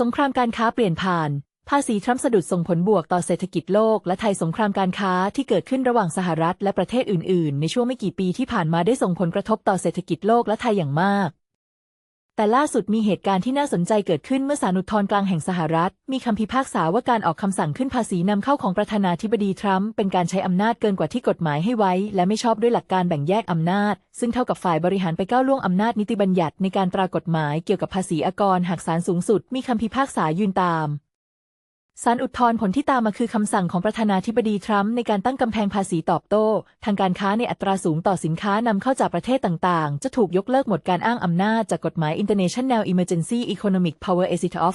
สงครามการค้าเปลี่ยนผ่าน ภาษีทรัมป์สะดุดส่งผลบวกต่อเศรษฐกิจโลก และไทยสงครามการค้าที่เกิดขึ้นระหว่างสหรัฐและประเทศอื่น ๆ ในช่วงไม่กี่ปีที่ผ่านมาได้ส่งผลกระทบต่อเศรษฐกิจโลกและไทยอย่างมาก แต่ล่าสุดมีเหตุการณ์ที่น่าสนใจเกิดขึ้นเมื่อศาลอุทธรณ์กลางแห่งสหรัฐ มีคำพิพากษาว่าการออกคำสั่งขึ้นภาษีนำเข้าของประธานาธิบดีทรัมป์เป็นการใช้อำนาจเกินกว่าที่กฎหมายให้ไว้ และไม่ชอบด้วยหลักการแบ่งแยกอำนาจ ซึ่งเท่ากับฝ่ายบริหารไปก้าวล่วงอำนาจนิติบัญญัติในการตรากฎหมายเกี่ยวกับภาษีอากรหากศาลสูงสุด มีคำพิพากษายืนตาม ศาลอุทธรณ์ผลที่ตามมาคือคำสั่งของประธานาธิบดีทรัมป์ในการตั้งกำแพงภาษีตอบโต้ ทางการค้าในอัตราสูงต่อสินค้านำเข้าจากประเทศต่างๆ จะถูกยกเลิกหมดการอ้างอำนาจจากกฎหมาย International Emergency Economic Power Act of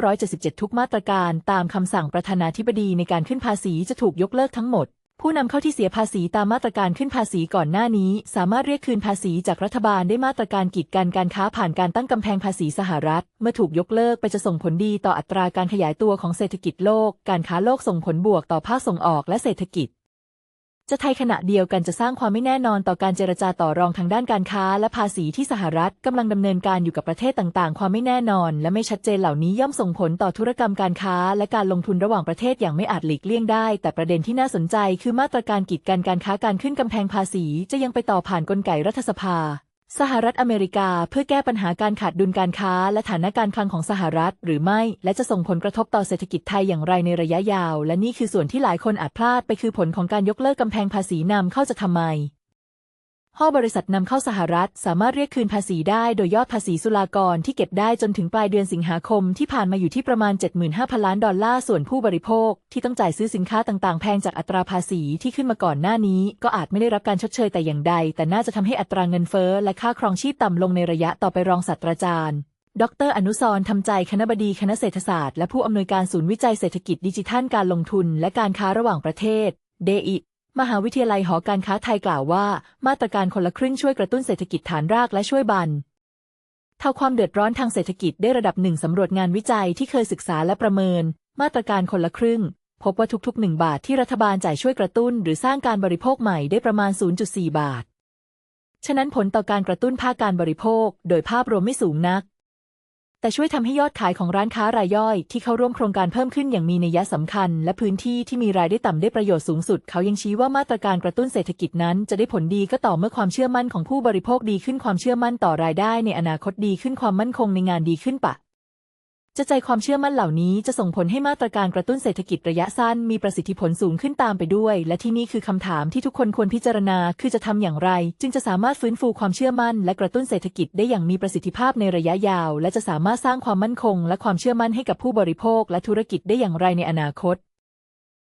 1977 ทุกมาตรการ ตามคำสั่งประธานาธิบดีในการขึ้นภาษีจะถูกยกเลิกทั้งหมด ผู้นำเข้าที่เสียภาษีตามมาตรการขึ้นภาษีก่อนหน้านี้ สามารถเรียกคืนภาษีจากรัฐบาลได้มาตรการกีดกันการค้าผ่านการตั้งกำแพงภาษีสหรัฐ เมื่อถูกยกเลิกไปจะส่งผลดีต่ออัตราการขยายตัวของเศรษฐกิจโลก การค้าโลกส่งผลบวกต่อภาคส่งออกและเศรษฐกิจ จะไทยขณะเดียวกันจะสร้างความไม่แน่นอนต่อการเจรจาต่อรองทางด้านการค้า และภาษีที่สหรัฐกำลังดำเนินการอยู่กับประเทศต่างๆ ความไม่แน่นอน และไม่ชัดเจนเหล่านี้ย่อมส่งผลต่อธุรกรรมการค้า และการลงทุนระหว่างประเทศอย่างไม่อาจหลีกเลี่ยงได้ แต่ประเด็นที่น่าสนใจคือมาตรการกีดกันการค้าการขึ้นกำแพงภาษี จะยังไปต่อผ่านกลไกรัฐสภา สหรัฐอเมริกาเพื่อแก้ปัญหาการขาดดุลการค้า และฐานะการคลังของสหรัฐหรือไม่ และจะส่งผลกระทบต่อเศรษฐกิจไทยอย่างไรในระยะยาว และนี่คือส่วนที่หลายคนอาจพลาดไปคือผลของการยกเลิกกำแพงภาษีนำเข้าจะทำไม ห้อบริษัทนำเข้าสหรัฐ สามารถเรียกคืนภาษีได้โดยยอดภาษีสุลากรที่เก็บได้จนถึงปลายเดือนสิงหาคมที่ผ่านมาอยู่ที่ประมาณ 75,000 ล้านดอลลาร์ ส่วนผู้บริโภค ที่ต้องจ่ายซื้อสินค้าต่างๆ แพงจากอัตราภาษีที่ขึ้นมาก่อนหน้านี้ ก็อาจไม่ได้รับการชดเชยแต่อย่างใด แต่น่าจะทำให้อัตราเงินเฟ้อและค่าครองชีพต่ำลงในระยะต่อไปรองศาสตราจารย์ดรอนุสรทำใจคณบดีคณะเศรษฐศาสตร์และผู้อำนวยการศูนย์วิจัยเศรษฐกิจดิจิทัลการลงทุน และการค้าระหว่างประเทศ เดอิ มหาวิทยาลัยหอการค้าไทยกล่าวว่า มาตรการคนละครึ่งช่วยกระตุ้นเศรษฐกิจฐานรากและช่วยบันเท่าความเดือดร้อนทางเศรษฐกิจได้ระดับหนึ่งสำรวจงานวิจัยที่เคยศึกษาและประเมิน มาตรการคนละครึ่ง พบว่าทุกๆหนึ่งบาทที่รัฐบาลจ่ายช่วยกระตุ้น หรือสร้างการบริโภคใหม่ได้ประมาณ 0.4 บาท ฉะนั้นผลต่อการกระตุ้นภาคการบริโภค โดยภาพรวมไม่สูงนัก แต่ช่วยทำให้ยอดขายของร้านค้ารายย่อย ที่เข้าร่วมโครงการเพิ่มขึ้นอย่างมีนัยสำคัญ และพื้นที่ที่มีรายได้ต่ำได้ประโยชน์สูงสุด เขายังชี้ว่ามาตรการกระตุ้นเศรษฐกิจนั้น จะได้ผลดีก็ต่อเมื่อความเชื่อมั่นของผู้บริโภคดีขึ้นความเชื่อมั่นต่อรายได้ในอนาคตดีขึ้นความมั่นคงในงานดีขึ้นปะ จะใจความเชื่อมั่นเหล่านี้จะส่งผลให้มาตรการกระตุ้นเศรษฐกิจระยะสั้น มีประสิทธิผลสูงขึ้นตามไปด้วย และที่นี่คือคำถามที่ทุกคนควรพิจารณา คือจะทำอย่างไร จึงจะสามารถฟื้นฟูความเชื่อมั่น และกระตุ้นเศรษฐกิจได้อย่างมีประสิทธิภาพในระยะยาว และจะสามารถสร้างความมั่นคง และความเชื่อมั่นให้กับผู้บริโภค และธุรกิจได้อย่างไรในอนาคต